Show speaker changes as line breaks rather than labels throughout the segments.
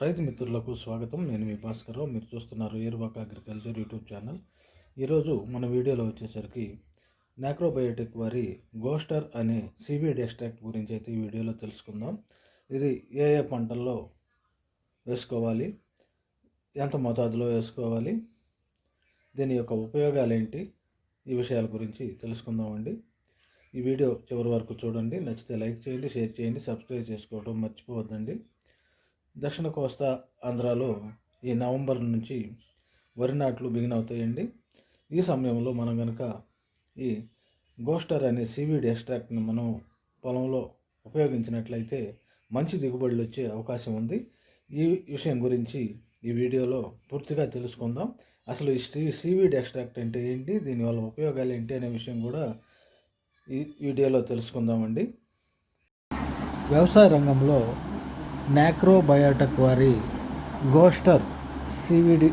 రైతు మిత్రులకు స్వాగతం. నేను మీ భాస్కర్రావు మీరు చూస్తున్నారు ఏర్వాక అగ్రికల్చర్ యూట్యూబ్ ఛానల్. ఈరోజు మన వీడియోలో వచ్చేసరికి నాక్రోబయోటిక్ వారి గోస్టర్ అనే సీవీడ్ ఎక్స్ట్రాక్ట్ గురించి అయితే ఈ వీడియోలో తెలుసుకుందాం. ఇది ఏ ఏ పంటల్లో వేసుకోవాలి ఎంత మోతాదులో వేసుకోవాలి దీని యొక్క ఉపయోగాలు ఏంటి ఈ విషయాల గురించి తెలుసుకుందామండి. ఈ వీడియో చివరి వరకు చూడండి. నచ్చితే లైక్ చేయండి షేర్ చేయండి సబ్స్క్రైబ్ చేసుకోవడం మర్చిపోవద్దండి. దక్షిణ కోస్తా ఆంధ్రాలో ఈ నవంబర్ నుంచి వరి నాట్లు బిగిన్ అవుతాయండి. ఈ సమయంలో మనం కనుక ఈ గోస్టర్ అనే సీవీడ్ ఎక్స్ట్రాక్ట్ని మనం పొలంలో ఉపయోగించినట్లయితే మంచి దిగుబడులు వచ్చే అవకాశం ఉంది. ఈ విషయం గురించి ఈ వీడియోలో పూర్తిగా తెలుసుకుందాం. అసలు ఈ స్టీ సీవీడ్ ఎక్స్ట్రాక్ట్ అంటే ఏంటి? దీనివల్ల ఉపయోగాలు ఏంటి అనే విషయం కూడా ఈ వీడియోలో తెలుసుకుందామండి. వ్యవసాయ రంగంలో నాక్రోబయోటక్ వారి గోస్టర్ సివిడి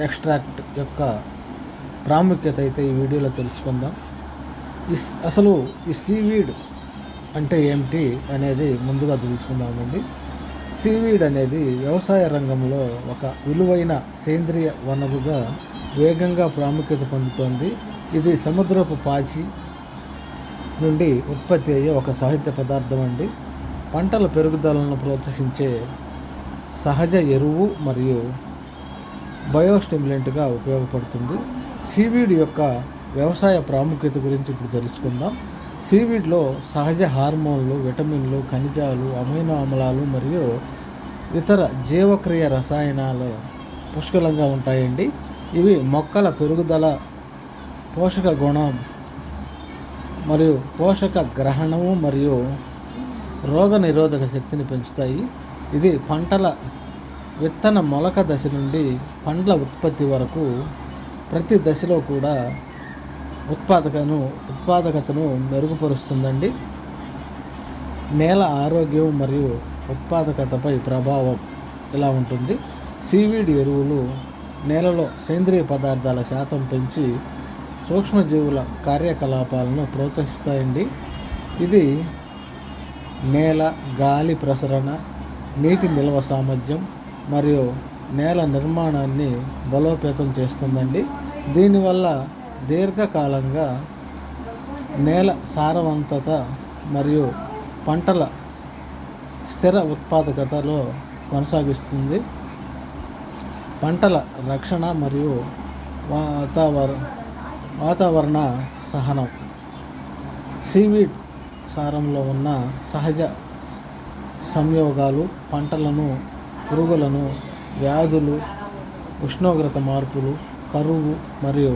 ఎక్స్ట్రాక్ట్ యొక్క ప్రాముఖ్యత అయితే ఈ వీడియోలో తెలుసుకుందాం. ఈ అసలు ఈ సీవీడ్ అంటే ఏమిటి అనేది ముందుగా తెలుసుకుందామండి. సీవీడ్ అనేది వ్యవసాయ రంగంలో ఒక విలువైన సేంద్రియ వనరుగా వేగంగా ప్రాముఖ్యత పొందుతోంది. ఇది సముద్రపు పాచి నుండి ఉత్పత్తి అయ్యే ఒక సాహిత్య పదార్థం అండి. పంటల పెరుగుదలను ప్రోత్సహించే సహజ ఎరువు మరియు బయోస్టిమ్యులెంట్గా ఉపయోగపడుతుంది. సీవీడ్ యొక్క వ్యవసాయ ప్రాముఖ్యత గురించి ఇప్పుడు తెలుసుకుందాం. సీవీడ్లో సహజ హార్మోన్లు విటమిన్లు ఖనిజాలు అమైనో అమలాలు మరియు ఇతర జీవక్రియ రసాయనాలు పుష్కలంగా ఉంటాయండి. ఇవి మొక్కల పెరుగుదల పోషక గుణం మరియు పోషక గ్రహణము మరియు రోగ నిరోధక శక్తిని పెంచుతాయి. ఇది పంటల విత్తన మొలక దశ నుండి పండ్ల ఉత్పత్తి వరకు ప్రతి దశలో కూడా ఉత్పాదకను ఉత్పాదకతను మెరుగుపరుస్తుందండి. నేల ఆరోగ్యం మరియు ఉత్పాదకతపై ప్రభావం ఇలా ఉంటుంది? సీవీడ్ ఎరువులు నేలలో సేంద్రియ పదార్థాల శాతం పెంచి సూక్ష్మజీవుల కార్యకలాపాలను ప్రోత్సహిస్తాయండి. ఇది నేల గాలి ప్రసరణ నీటి నిల్వ సామర్థ్యం మరియు నేల నిర్మాణాన్ని బలోపేతం చేస్తుందండి. దీనివల్ల దీర్ఘకాలంగా నేల సారవంతత మరియు పంటల స్థిర ఉత్పాదకతలో కొనసాగిస్తుంది. పంటల రక్షణ మరియు వాతావరణ వాతావరణ సహనం. సీవీడ్ సారంలో ఉన్న సహజ సంయోగాలు పంటలను పురుగులను వ్యాధులు ఉష్ణోగ్రత మార్పులు కరువు మరియు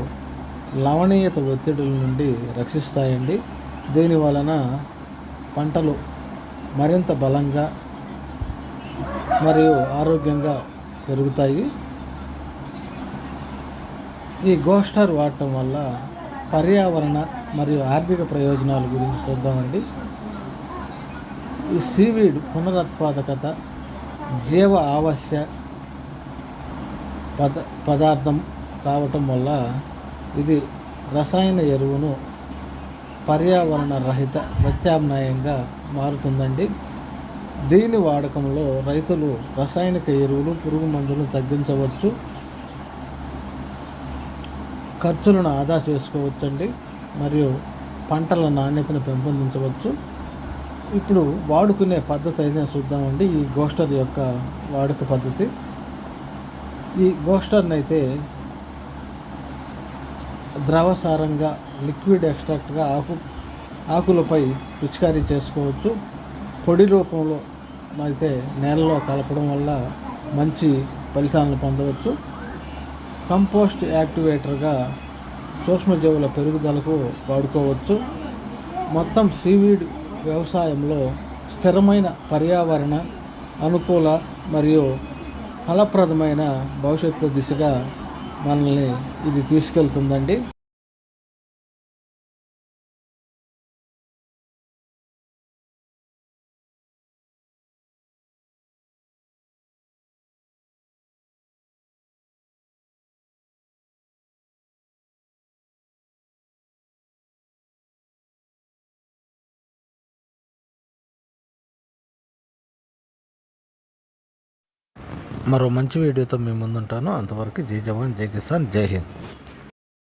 లవణీయత ఒత్తిడుల నుండి రక్షిస్తాయండి. దీని వలన పంటలు మరింత బలంగా మరియు ఆరోగ్యంగా పెరుగుతాయి. ఈ గోస్టర్ వాడటం వల్ల పర్యావరణ మరియు ఆర్థిక ప్రయోజనాల గురించి చూద్దామండి. ఈ సీవీడ్ పునరుత్పాదకత జీవ ఆవశ్య పద పదార్థం కావటం వల్ల ఇది రసాయన ఎరువును పర్యావరణ రహిత ప్రత్యామ్నాయంగా మారుతుందండి. దీని వాడకంలో రైతులు రసాయనిక ఎరువులు పురుగు మందులను తగ్గించవచ్చు ఖర్చులను ఆదా చేసుకోవచ్చండి. మరియు పంటల నాణ్యతను పెంపొందించవచ్చు. ఇప్పుడు వాడుకునే పద్ధతి అయితే చూద్దామండి. ఈ గోస్టర్ యొక్క వాడుక పద్ధతి. ఈ గోస్టర్ని అయితే ద్రవసారంగా లిక్విడ్ ఎక్స్ట్రాక్ట్గా ఆకు ఆకులపై పిచికారీ చేసుకోవచ్చు. పొడి రూపంలో అయితే నేలలో కలపడం వల్ల మంచి ఫలితాలను పొందవచ్చు. కంపోస్ట్ యాక్టివేటర్గా సూక్ష్మజీవుల పెరుగుదలకు వాడుకోవచ్చు. మొత్తం సీవీడ్ వ్యవసాయంలో స్థిరమైన పర్యావరణ అనుకూల మరియు ఫలప్రదమైన భవిష్యత్తు దిశగా మనల్ని ఇది తీసుకెళ్తుందండి. మరో మంచి వీడియోతో మీ ముందుంటాను. అంతవరకు జై జవాన్ జై కిసాన్ జై హింద్.